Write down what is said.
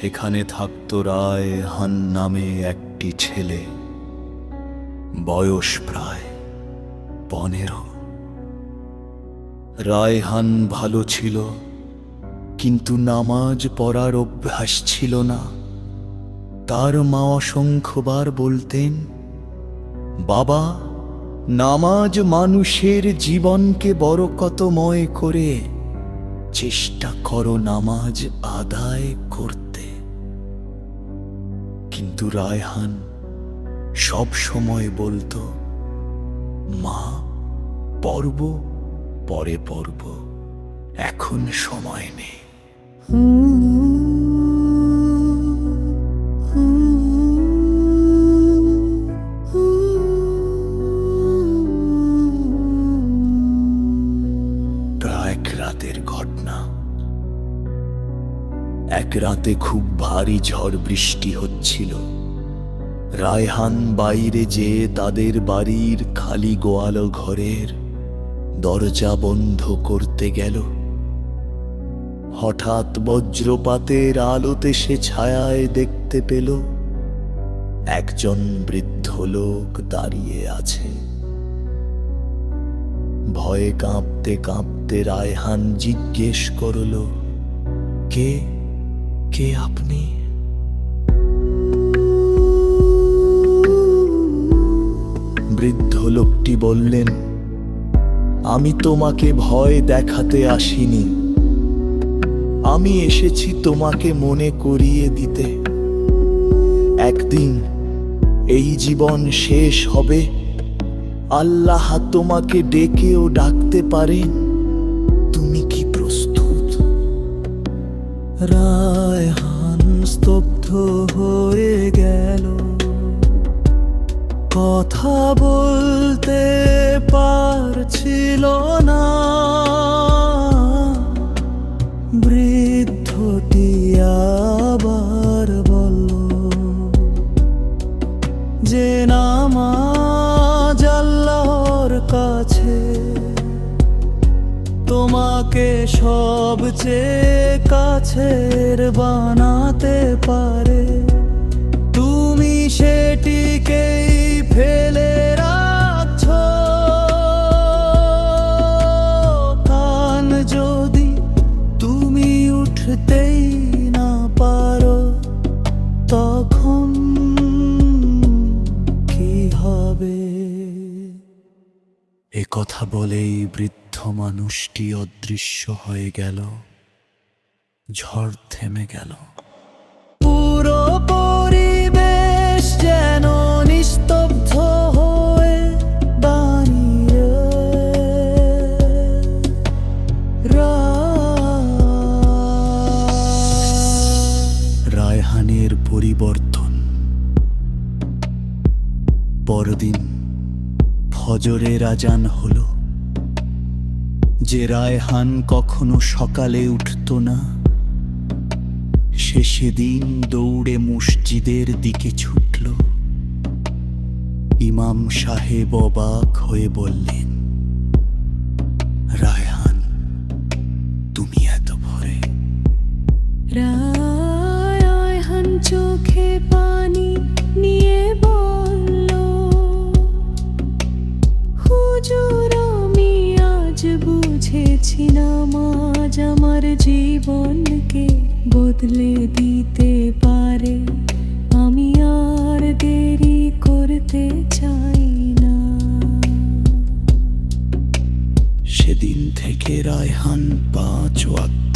সেখানে থাকত রায় হান নামে একটি ছেলে। বয়স প্রায় পনেরো। রায়হান ভালো ছিল, কিন্তু নামাজ পড়ার অভ্যাস ছিল না। তার মা অসংখ্যবার বলতেন, বাবা, নামাজ মানুষের জীবনকে বরকতময় করে চেষ্টা করো নামাজ আদায় করতে। কিন্তু রায়হান সব সময় বলতো, মা পর্ব পরে পর্ব এখন সময় নেই। রাতের ঘটনা। এক রাতে খুব ভারী ঝড় বৃষ্টি হচ্ছিল। রায়হান বাইরে যে তাদের বাড়ির খালি গোয়াল ঘরের দরজা বন্ধ করতে গেল। হঠাৎ বজ্রপাতের আলোতে সে ছায়ায় দেখতে পেল, একজন বৃদ্ধ লোক দাঁড়িয়ে আছে। ভয়ে কাঁপতে কাঁপতে রায়হান জিজ্ঞেস করল, কে? কে আপনি? বৃদ্ধ লোকটি বললেন, আমি তোমাকে ভয় দেখাতে আসিনি। আমি এসেছি তোমাকে মনে করিয়ে দিতে। একদিন এই জীবন শেষ হবে আল্লাহ তোমাকে ডেকেও ডাকতে পারেন। তুমি কি প্রস্তুত? রায়হান স্তব্ধ হয়ে গেল। কথা বলতে পারছিল না। তোমাকে সবচেয়ে কাছের বানাতে পারে। তুমি সেটিকেই ফেলে রাখছ। কান যদি তুমি উঠতেই না পারো, তখন কি হবে? এ কথা বলেই বৃদ্ধ মানুষটি অদৃশ্য হয়ে গেল। ঝড় থেমে গেল। পুরো পরিবেশ যেন নিস্তব্ধ হয়ে দাঁড়িয়ে। রা- রায়হানের পরিবর্তন। পরদিন ফজরের আজান হলো। যে রায়হান কখনো সকালে উঠত না, সে সেদিন দৌড়ে মসজিদের দিকে ছুটল। ইমাম সাহেব অবাক হয়ে বললেন রায়হান তুমি এত ভরে? রায়হান বুঝেছি না মাজ আমার জীবনকে বদলে দিতে পারে। আমি আর দেরি করতে চাই না। সেদিন থেকে রায়হান পাঁচ ওয়াক্ত